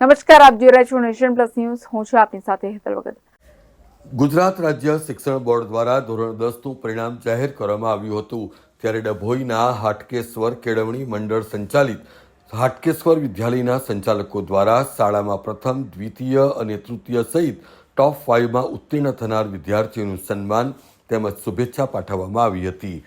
નમસ્કાર, આપ જોઈ રહ્યા છો નેશન પ્લસ ન્યૂઝ. હું છું આપની સાથે હેતલ વગર. ગુજરાત રાજ્ય શિક્ષણ બોર્ડ દ્વારા ધોરણ દસનું પરિણામ જાહેર કરવામાં આવ્યું હતું. ત્યારે ડભોઈના હાટકેશ્વર કેળવણી મંડળ સંચાલિત હાટકેશ્વર વિદ્યાલયના સંચાલકો દ્વારા શાળામાં પ્રથમ, દ્વિતીય અને તૃતીય સહિત ટોપ ફાઇવમાં ઉત્તીર્ણ થનાર વિદ્યાર્થીઓનું સન્માન તેમજ શુભેચ્છા પાઠવવામાં આવી હતી.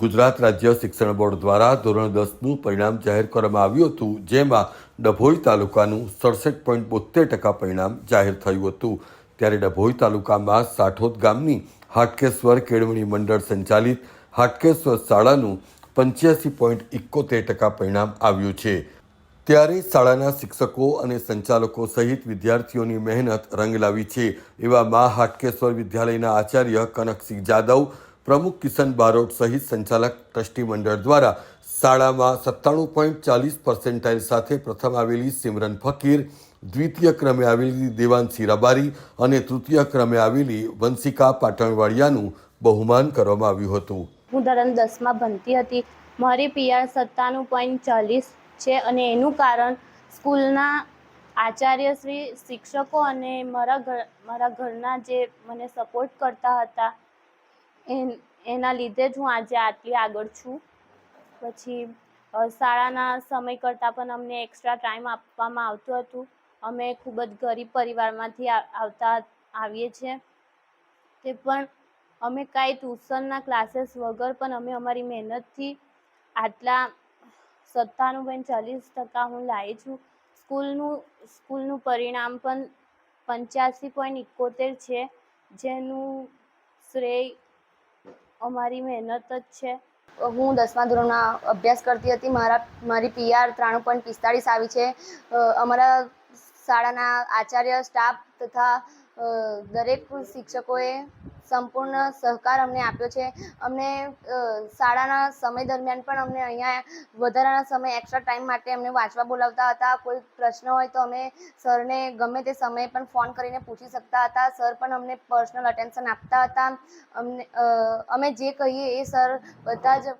ગુજરાત રાજ્ય શિક્ષણ બોર્ડ દ્વારા ધોરણ દસનું પરિણામ જાહેર કરવામાં આવ્યું હતું, જેમાં ડભોઈ તાલુકાનું સડસઠ પોઈન્ટ બોતેર ટકા પરિણામ જાહેર થયું હતું. ત્યારે ડભોઈ તાલુકામાં સાઠોદ ગામની હાટકેશ્વર કેળવણી મંડળ સંચાલિત હાટકેશ્વર શાળાનું પંચ્યાસી પોઈન્ટ ઇકોતેર ટકા પરિણામ આવ્યું છે. ત્યારે શાળાના શિક્ષકો અને સંચાલકો સહિત વિદ્યાર્થીઓની મહેનત રંગ લાવી છે. એવામાં હાટકેશ્વર વિદ્યાલયના આચાર્ય કનકસિંહ જાદવ પ્રમુખ કિશન બારોટ સહિત સંચાલક ટ્રસ્ટી મંડળ દ્વારા શાળામાં સત્તાણું પોઈન્ટ ચાલીસ પર્સેન્ટાઇલ સાથે પ્રથમ આવેલી સિમરન ફકીર, દ્વિતીય ક્રમે આવેલી દેવાંશી રબારી અને તૃતીય ક્રમે આવેલી વંશિકા પાટણવાડિયાનું બહુમાન કરવામાં આવ્યું હતું. હું ધોરણ દસમાં ભણતી હતી. મારી પીઆર સત્તાણું પોઈન્ટ ચાલીસ છે અને એનું કારણ સ્કૂલના આચાર્યશ્રી શિક્ષકો અને મારા ઘર, મારા ઘરના જે મને સપોર્ટ કરતા હતા એન લીધે જ હું આજે આટલી આગળ છું. પછી શાળાના સમય કરતાં પણ અમને એક્સ્ટ્રા ટાઈમ આપવામાં આવતું હતું. અમે ખૂબ જ ગરીબ પરિવારમાંથી આવતા આવીએ છીએ. તે પણ અમે કાંઈ ટ્યુશનના ક્લાસીસ વગર પણ અમે અમારી મહેનતથી આટલા સત્તાણું પોઈન્ટ ચાલીસ ટકા હું લાવી છું. સ્કૂલનું સ્કૂલનું પરિણામ પણ પંચ્યાસી પોઈન્ટ ઇકોતેર છે, જેનું શ્રેય અમારી મહેનત જ છે. હું દસમા ધોરણમાં અભ્યાસ કરતી હતી. મારા, મારી પીઆર ત્રાણું પોઈન્ટ પિસ્તાળીસ આવી છે. અમારા શાળાના આચાર્ય, સ્ટાફ તથા દરેક શિક્ષકોએ સંપૂર્ણ સહકાર અમને આપ્યો છે. અમને શાળાના સમય દરમિયાન પણ અમને અહીંયા વધારાના સમય એક્સ્ટ્રા ટાઈમ માટે અમને વાંચવા બોલાવતા હતા. કોઈ પ્રશ્ન હોય તો અમે સરને ગમે તે સમયે પણ ફોન કરીને પૂછી શકતા હતા. સર પણ અમને પર્સનલ અટેન્શન આપતા હતા. અમને અમે જે કહીએ એ સર બધા જ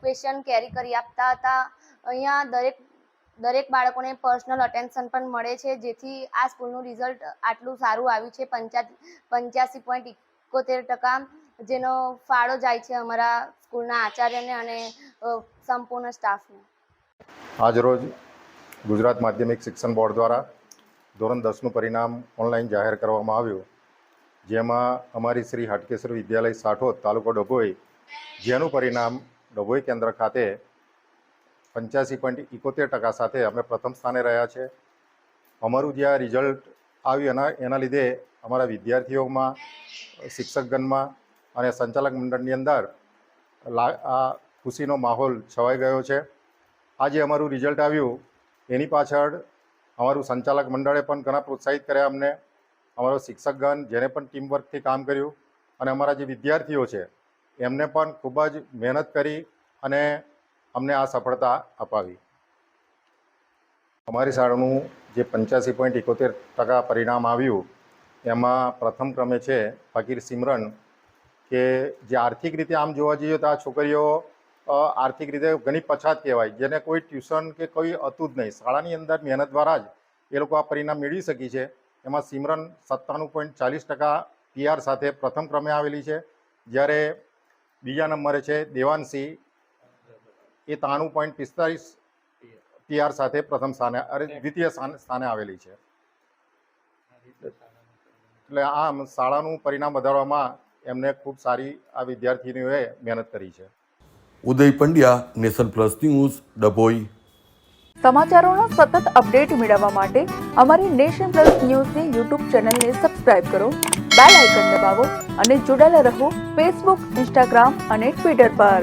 ક્વેશ્ચન કેરી કરી આપતા હતા. અહીંયા દરેક દરેક બાળકોને પર્સનલ અટેન્શન પણ મળે છે, જેથી આ સ્કૂલનું રિઝલ્ટ આટલું સારું આવ્યું છે. પંચા, પંચ્યાસી પોઈન્ટ ઇકોતેર ટકા જેનો ફાળો જાય છે અમારા સ્કૂલના આચાર્યને અને સંપૂર્ણ સ્ટાફને આજરોજ ગુજરાત માધ્યમિક શિક્ષણ બોર્ડ દ્વારા ધોરણ દસનું પરિણામ ઓનલાઈન જાહેર કરવામાં આવ્યું. જેમાં અમારી શ્રી હાટકેશ્વર વિદ્યાલય સાઠોદ તાલુકો ડભોઈ, જેનું પરિણામ ડભોઈ કેન્દ્ર ખાતે પંચ્યાસી પોઈન્ટ ઇકોતેર ટકા સાથે અમે પ્રથમ સ્થાને રહ્યા છે. અમારું જે આ રિઝલ્ટ આવ્યું એના એના લીધે અમારા વિદ્યાર્થીઓમાં, શિક્ષકગણમાં અને સંચાલક મંડળની અંદર લા, આ ખુશીનો માહોલ છવાઈ ગયો છે. આજે અમારું રિઝલ્ટ આવ્યું, એની પાછળ અમારું સંચાલક મંડળે પણ ઘણા પ્રોત્સાહિત કર્યા અમને. અમારો શિક્ષકગણ, જેને પણ ટીમવર્કથી કામ કર્યું અને અમારા જે વિદ્યાર્થીઓ છે, એમને પણ ખૂબ જ મહેનત કરી અને અમને આ સફળતા અપાવી. અમારી શાળાનું જે પંચ્યાસી પોઈન્ટ એકોતેર ટકા પરિણામ આવ્યું, એમાં પ્રથમ ક્રમે છે ફકીર સિમરન કે જે આર્થિક રીતે આમ જોવા જઈએ તો આ છોકરીઓ આર્થિક રીતે ઘણી પછાત કહેવાય, જેને કોઈ ટ્યુશન કે કોઈ હતું જ નહીં. શાળાની અંદર મહેનત દ્વારા જ એ લોકો આ પરિણામ મેળવી શકી છે. એમાં સિમરન સત્તાણું પોઈન્ટ ચાલીસ ટકા પીઆર સાથે પ્રથમ ક્રમે આવેલી છે. જ્યારે બીજા નંબરે છે દેવાંશી એ ત્રાણું પોઈન્ટ પિસ્તાલીસ ટીઆર સાથે પ્રથમ સ્થાને અરે દ્વિતીય સ્થાન- સ્થાને આવેલી છે. એટલે આમ શાળાનું પરિણામ વધારવામાં એમને ખૂબ સારી આ વિદ્યાર્થીનીઓએ મહેનત કરી છે. Uday Pandya nation plus news Dabhoi. સમાચારોનો સતત અપડેટ મેળવવા માટે અમારી નેશન પ્લસ ન્યૂઝની યુટ્યુબ ચેનલને સબસ્ક્રાઇબ કરો બેલ આઇકન દબાવો અને જોડાયેલા રહો ફેસબુક ઇન્સ્ટાગ્રામ અને ટ્વિટર પર.